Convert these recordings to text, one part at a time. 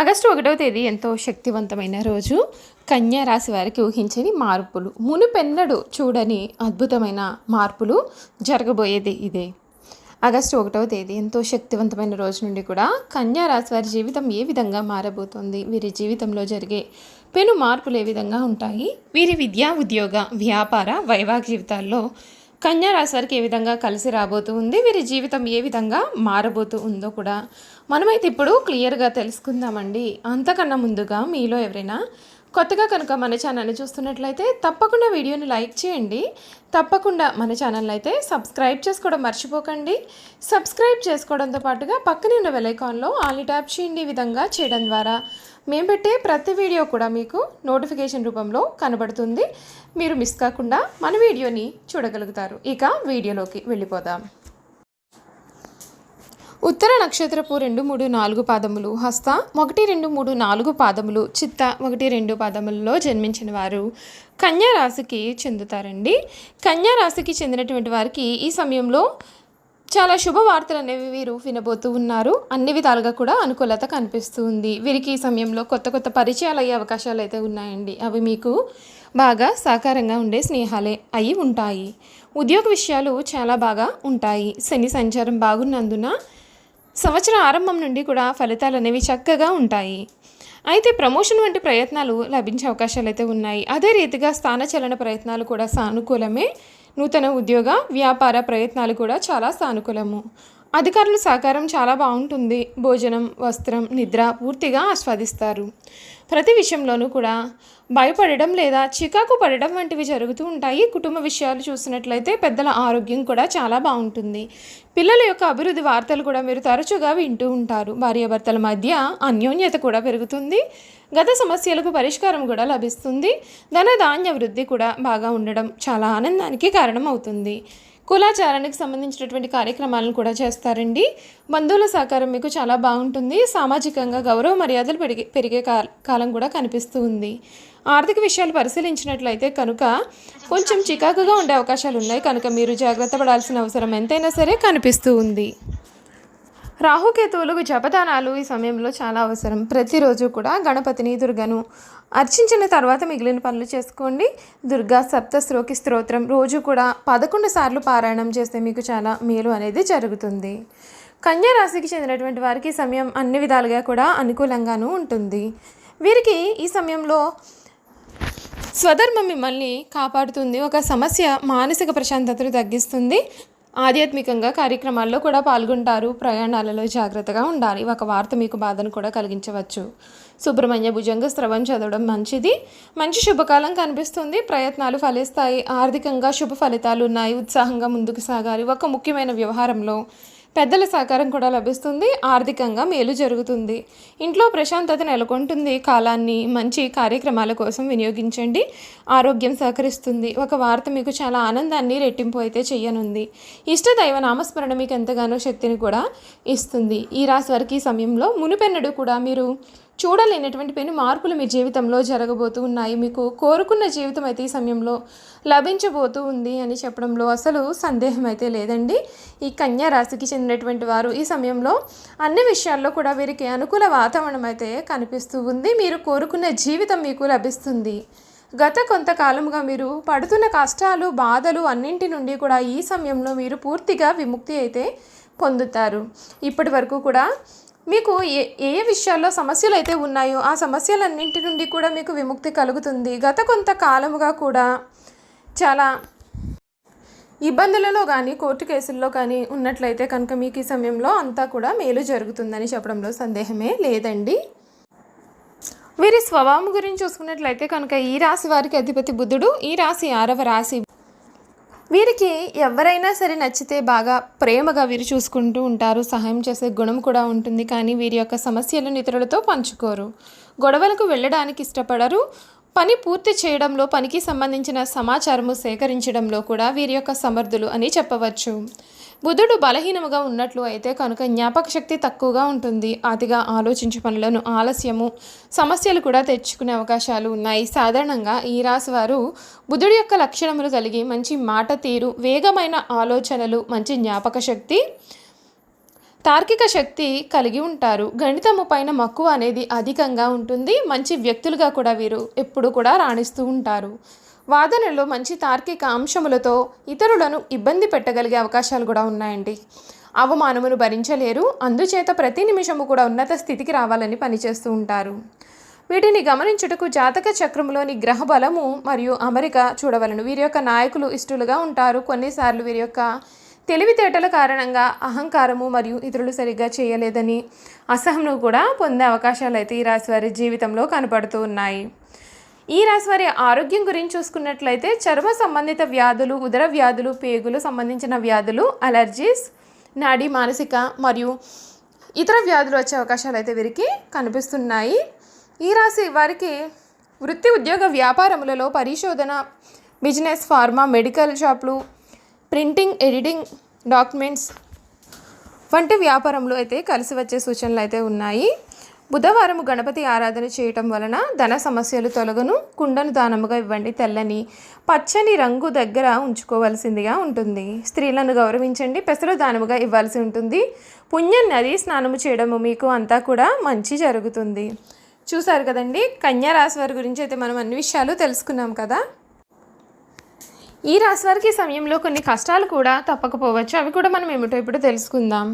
August ఒకటవ తేదీ ఎంతో శక్తివంతమైన రోజు. కన్యా రాశి వారికి ఊహించని మార్పులు. మునుపెన్నడు చూడని అద్భుతమైన మార్పులు జరగబోయేది ఇదే. ఆగస్టు ఒకటవ తేదీ ఎంతో శక్తివంతమైన రోజు నుండి కూడా కన్యా రాశి వారి జీవితం ఏ విధంగా మారబోతోంది? వీరి జీవితంలో జరిగే పెను మార్పులు ఏ విధంగా ఉంటాయి? వీరి విద్యా ఉద్యోగ వ్యాపార వైవాహిక జీవితాల్లో కన్యా రాశి ఏ విధంగా కలిసి రాబోతూ ఉంది? వీరి జీవితం ఏ విధంగా మారబోతూ ఉందో కూడా మనమైతే ఇప్పుడు క్లియర్గా తెలుసుకుందామండి. అంతకన్నా ముందుగా మీలో ఎవరైనా కొత్తగా కనుక మన ఛానల్ని చూస్తున్నట్లయితే తప్పకుండా వీడియోని లైక్ చేయండి. తప్పకుండా మన ఛానల్ అయితే సబ్స్క్రైబ్ చేసుకోవడం మర్చిపోకండి. సబ్స్క్రైబ్ చేసుకోవడంతో పాటుగా పక్కనే ఉన్న వెలైకాన్లో ఆల్ని ట్యాప్ చేయండి ఈ విధంగా చేయడం ద్వారా. మేము పెట్టే ప్రతి వీడియో కూడా మీకు నోటిఫికేషన్ రూపంలో కనబడుతుంది. మీరు మిస్ కాకుండా మన వీడియోని చూడగలుగుతారు. ఇక వీడియోలోకి వెళ్ళిపోదాం. ఉత్తర నక్షత్రపు రెండు మూడు నాలుగు పాదములు హస్త ఒకటి రెండు మూడు నాలుగు పాదములు చిత్త ఒకటి రెండు పాదములలో జన్మించిన వారు కన్యా రాశికి చెందుతారండి. కన్యా రాశికి చెందినటువంటి వారికి ఈ సమయంలో చాలా శుభవార్తలు అనేవి వీరు వినబోతూ ఉన్నారు. అన్ని విధాలుగా కూడా అనుకూలత కనిపిస్తూ ఉంది వీరికి ఈ సమయంలో కొత్త కొత్త పరిచయాలు అయ్యే అవకాశాలు అయితే ఉన్నాయండి. అవి మీకు బాగా సాకారంగా ఉండే స్నేహాలే అయి ఉంటాయి. ఉద్యోగ విషయాలు చాలా బాగా ఉంటాయి. శని సంచారం బాగున్నందున సంవత్సరం ఆరంభం నుండి కూడా ఫలితాలు అనేవి చక్కగా ఉంటాయి. అయితే ప్రమోషన్ వంటి ప్రయత్నాలు లభించే అవకాశాలు అయితే ఉన్నాయి. అదే రీతిగా స్థానచలన ప్రయత్నాలు కూడా సానుకూలమే నూతన ఉద్యోగ వ్యాపార ప్రయత్నాలు కూడా చాలా సానుకూలము. అధికారుల సహకారం చాలా బాగుంటుంది. భోజనం వస్త్రం నిద్ర పూర్తిగా ఆస్వాదిస్తారు. ప్రతి విషయంలోనూ కూడా భయపడడం లేదా చికాకు పడడం వంటివి జరుగుతూ ఉంటాయి. కుటుంబ విషయాలు చూసినట్లయితే పెద్దల ఆరోగ్యం కూడా చాలా బాగుంటుంది. పిల్లల యొక్క అభివృద్ధి వార్తలు కూడా మీరు తరచుగా వింటూ ఉంటారు. భార్యాభర్తల మధ్య అన్యోన్యత కూడా పెరుగుతుంది. గత సమస్యలకు పరిష్కారం కూడా లభిస్తుంది. ధన ధాన్య వృద్ధి కూడా బాగా ఉండడం చాలా ఆనందానికి కారణం అవుతుంది కులాచారానికి సంబంధించినటువంటి కార్యక్రమాలను కూడా చేస్తారండి. బంధువుల సహకారం మీకు చాలా బాగుంటుంది. సామాజికంగా గౌరవ మర్యాదలు పెరిగే పెరిగే కా- కాలం కూడా కనిపిస్తూ ఉంది ఆర్థిక విషయాలు పరిశీలించినట్లయితే కనుక కొంచెం చికాకుగా ఉండే అవకాశాలు ఉన్నాయి. కనుక మీరు జాగ్రత్త పడాల్సిన అవసరం ఎంతైనా సరే కనిపిస్తూ ఉంది. రాహుకేతువులకు జపదానాలు ఈ సమయంలో చాలా అవసరం. ప్రతిరోజు కూడా గణపతిని దుర్గను అర్చించిన తర్వాత మిగిలిన పనులు చేసుకోండి. దుర్గా సప్తశ్లోకి స్తోత్రం. రోజు కూడా పదకొండు సార్లు పారాయణం చేస్తే మీకు చాలా మేలు అనేది జరుగుతుంది. కన్యా రాశికి చెందినటువంటి వారికి సమయం అన్ని విధాలుగా కూడా అనుకూలంగానూ ఉంటుంది. వీరికి ఈ సమయంలో స్వధర్మం మిమ్మల్ని కాపాడుతుంది. ఒక సమస్య మానసిక ప్రశాంతతను తగ్గిస్తుంది. ఆధ్యాత్మికంగా కార్యక్రమాల్లో కూడా పాల్గొంటారు. ప్రయాణాలలో జాగ్రత్తగా ఉండాలి. ఒక వార్త మీకు బాధను కూడా కలిగించవచ్చు. సుబ్రహ్మణ్య భుజంగ స్రవం చదవడం మంచిది. మంచి శుభకాలం కనిపిస్తుంది. ప్రయత్నాలు ఫలిస్తాయి. ఆర్థికంగా శుభ ఫలితాలు ఉన్నాయి. ఉత్సాహంగా ముందుకు సాగాలి. ఒక ముఖ్యమైన వ్యవహారంలో పెద్దల సహకారం కూడా లభిస్తుంది ఆర్థికంగా మేలు జరుగుతుంది. ఇంట్లో ప్రశాంతత నెలకొంటుంది. కాలాన్ని మంచి కార్యక్రమాల కోసం వినియోగించండి. ఆరోగ్యం సహకరిస్తుంది. ఒక వార్త మీకు చాలా ఆనందాన్ని రెట్టింపు అయితే చేయనుంది. ఇష్ట దైవ నామస్మరణ మీకు ఎంతగానో శక్తిని కూడా ఇస్తుంది. ఈ రాశి వారికి ఈ సమయంలో మునుపెన్నడు కూడా మీరు చూడలేనటువంటి పెను మార్పులు మీ జీవితంలో జరగబోతూ ఉన్నాయి. మీకు కోరుకున్న జీవితం అయితే ఈ సమయంలో లభించబోతూ ఉంది అని చెప్పడంలో అసలు సందేహం అయితే లేదండి. ఈ కన్యా రాశికి చెందినటువంటి వారు ఈ సమయంలో అన్ని విషయాల్లో కూడా వీరికి అనుకూల వాతావరణం అయితే కనిపిస్తూ ఉంది. మీరు కోరుకున్న జీవితం మీకు లభిస్తుంది. గత కొంతకాలముగా మీరు పడుతున్న కష్టాలు బాధలు అన్నింటి నుండి కూడా ఈ సమయంలో మీరు పూర్తిగా విముక్తి అయితే పొందుతారు. ఇప్పటి వరకు కూడా మీకు ఏ ఏ విషయాల్లో సమస్యలు అయితే ఉన్నాయో ఆ సమస్యలన్నింటి నుండి కూడా మీకు విముక్తి కలుగుతుంది. గత కొంత కాలముగా కూడా చాలా ఇబ్బందులలో కానీ కోర్టు కేసుల్లో కానీ ఉన్నట్లయితే కనుక మీకు ఈ సమయంలో అంతా కూడా మేలు జరుగుతుందని చెప్పడంలో సందేహమే లేదండి. వీరి స్వభావం గురించి చూసుకున్నట్లయితే కనుక ఈ రాశి వారికి అధిపతి బుద్ధుడు ఈ రాశి ఆరవ రాశి వీరికి ఎవరైనా సరే నచ్చితే బాగా ప్రేమగా వీరు చూసుకుంటూ ఉంటారు సహాయం చేసే గుణం కూడా ఉంటుంది కానీ వీరి యొక్క సమస్యలను ఇతరులతో పంచుకోరు. గొడవలకు వెళ్ళడానికి ఇష్టపడరు. పని పూర్తి చేయడంలో పనికి సంబంధించిన సమాచారము సేకరించడంలో కూడా వీరి యొక్క సమర్థులు అని చెప్పవచ్చు. బుధుడు బలహీనముగా ఉన్నట్లు అయితే కనుక జ్ఞాపక శక్తి తక్కువగా ఉంటుంది. అతిగా ఆలోచించే పనులను ఆలస్యము సమస్యలు కూడా తెచ్చుకునే అవకాశాలు ఉన్నాయి. సాధారణంగా ఈ రాశి వారు బుధుడి యొక్క లక్షణములు కలిగి మంచి మాట తీరు వేగమైన ఆలోచనలు మంచి జ్ఞాపక శక్తి తార్కిక శక్తి కలిగి ఉంటారు. గణితము పైన మక్కువ అనేది అధికంగా ఉంటుంది. మంచి వ్యక్తులుగా కూడా వీరు ఎప్పుడు కూడా రాణిస్తూ ఉంటారు. వాదనలో మంచి తార్కిక అంశములతో ఇతరులను ఇబ్బంది పెట్టగలిగే అవకాశాలు కూడా ఉన్నాయండి. అవమానమును భరించలేరు. అందుచేత ప్రతి నిమిషము కూడా ఉన్నత స్థితికి రావాలని పనిచేస్తూ ఉంటారు. వీటిని గమనించుటకు జాతక చక్రంలోని గ్రహ బలము మరియు అమరిక చూడవలను. వీరి యొక్క నాయకులు ఇష్టలుగా ఉంటారు. కొన్నిసార్లు వీరి యొక్క తెలివితేటల కారణంగా అహంకారము మరియు ఇతరులు సరిగ్గా చేయలేదని అసహనం కూడా పొందే అవకాశాలు అయితే ఈ రాశివారి జీవితంలో కనపడుతూ ఉన్నాయి. ఈ రాశి వారి ఆరోగ్యం గురించి చూసుకున్నట్లయితే చర్మ సంబంధిత వ్యాధులు ఉదర వ్యాధులు పేగులు సంబంధించిన వ్యాధులు అలర్జీస్ నాడీ మానసిక మరియు ఇతర వ్యాధులు వచ్చే అవకాశాలు అయితే వీరికి కనిపిస్తున్నాయి. ఈ రాశి వారికి వృత్తి ఉద్యోగ వ్యాపారములలో పరిశోధన బిజినెస్ ఫార్మా మెడికల్ షాపులు ప్రింటింగ్ ఎడిటింగ్ డాక్యుమెంట్స్ వంటి వ్యాపారంలో అయితే కలిసి వచ్చే సూచనలు అయితే ఉన్నాయి. బుధవారం గణపతి ఆరాధన చేయటం వలన ధన సమస్యలు తొలగను కుండను దానముగా ఇవ్వండి తెల్లని పచ్చని రంగు దగ్గర ఉంచుకోవలసిందిగా ఉంటుంది. స్త్రీలను గౌరవించండి పెసలు దానముగా ఇవ్వాల్సి ఉంటుంది. పుణ్యం నది స్నానము చేయడము మీకు అంతా కూడా మంచి జరుగుతుంది. చూసారు కదండి కన్యా రాశి వారి గురించి అయితే మనం అన్ని విషయాలు తెలుసుకున్నాం కదా. ఈ రాశివారికి ఈ సమయంలో కొన్ని కష్టాలు కూడా తప్పకపోవచ్చు. అవి కూడా మనం ఏమిటో ఇప్పుడు తెలుసుకుందాం.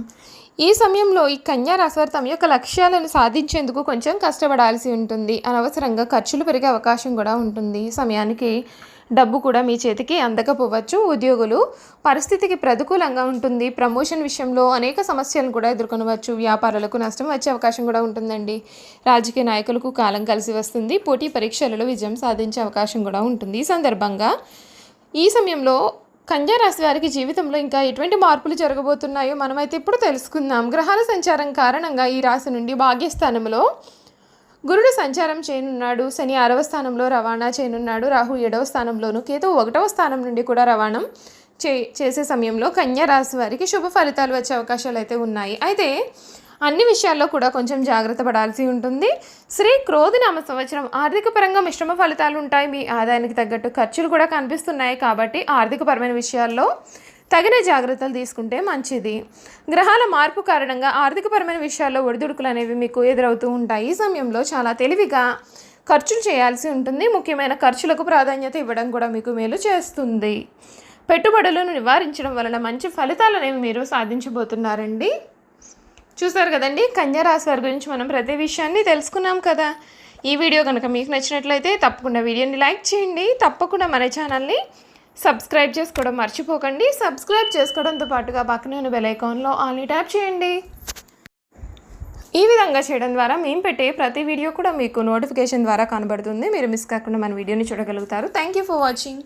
ఈ సమయంలో ఈ కన్యా రాశి తమ యొక్క లక్ష్యాలను సాధించేందుకు కొంచెం కష్టపడాల్సి ఉంటుంది. అనవసరంగా ఖర్చులు పెరిగే అవకాశం కూడా ఉంటుంది. సమయానికి డబ్బు కూడా మీ చేతికి అందకపోవచ్చు. ఉద్యోగులు పరిస్థితికి ప్రతికూలంగా ఉంటుంది. ప్రమోషన్ విషయంలో అనేక సమస్యలను కూడా ఎదుర్కొనవచ్చు. వ్యాపారాలకు నష్టం వచ్చే అవకాశం కూడా ఉంటుందండి. రాజకీయ నాయకులకు కాలం కలిసి వస్తుంది. పోటీ పరీక్షలలో విజయం సాధించే అవకాశం కూడా ఉంటుంది. ఈ సందర్భంగా ఈ సమయంలో రాశి వారికి జీవితంలో ఇంకా ఎటువంటి మార్పులు జరగబోతున్నాయో మనమైతే ఇప్పుడు తెలుసుకుందాం. గ్రహాల సంచారం కారణంగా ఈ రాశి నుండి భాగ్యస్థానంలో గురుడు సంచారం చేయనున్నాడు. శని ఆరవ స్థానంలో రవాణా చేయనున్నాడు. రాహు ఏడవ స్థానంలోను కేతు ఒకటవ స్థానం నుండి కూడా రవాణా చే చేసే సమయంలో కన్యా రాశి వారికి శుభ ఫలితాలు వచ్చే అవకాశాలు అయితే ఉన్నాయి. అయితే అన్ని విషయాల్లో కూడా కొంచెం జాగ్రత్త పడాల్సి ఉంటుంది. శ్రీ క్రోధినామ సంవత్సరం ఆర్థిక పరంగా మిశ్రమ ఫలితాలు ఉంటాయి. మీ ఆదాయానికి తగ్గట్టు ఖర్చులు కూడా కనిపిస్తున్నాయి కాబట్టి ఆర్థికపరమైన విషయాల్లో తగిన జాగ్రత్తలు తీసుకుంటే మంచిది. గ్రహాల మార్పు కారణంగా ఆర్థికపరమైన విషయాల్లో ఒడిదుడుకులు అనేవి మీకు ఎదురవుతూ ఉంటాయి. ఈ సమయంలో చాలా తెలివిగా ఖర్చులు చేయాల్సి ఉంటుంది. ముఖ్యమైన ఖర్చులకు ప్రాధాన్యత ఇవ్వడం కూడా మీకు మేలు చేస్తుంది. పెట్టుబడులను నివారించడం వలన మంచి ఫలితాలు అనేవి మీరు సాధించబోతున్నారండి. చూసారు కదండి కన్యా రాశి వారి గురించి మనం ప్రతి విషయాన్ని తెలుసుకున్నాం కదా. ఈ వీడియో కనుక మీకు నచ్చినట్లయితే తప్పకుండా వీడియోని లైక్ చేయండి. తప్పకుండా మన ఛానల్ని సబ్స్క్రైబ్ చేసుకోవడం మర్చిపోకండి. సబ్స్క్రైబ్ చేసుకోవడంతో పాటుగా పక్కనే ఉన్న బెల్ ఐకాన్లో ఆల్ని ట్యాప్ చేయండి. ఈ విధంగా చేయడం ద్వారా మేము పెట్టే ప్రతి వీడియో కూడా మీకు నోటిఫికేషన్ ద్వారా కనబడుతుంది. మీరు మిస్ కాకుండా మన వీడియోని చూడగలుగుతారు. Thank you for watching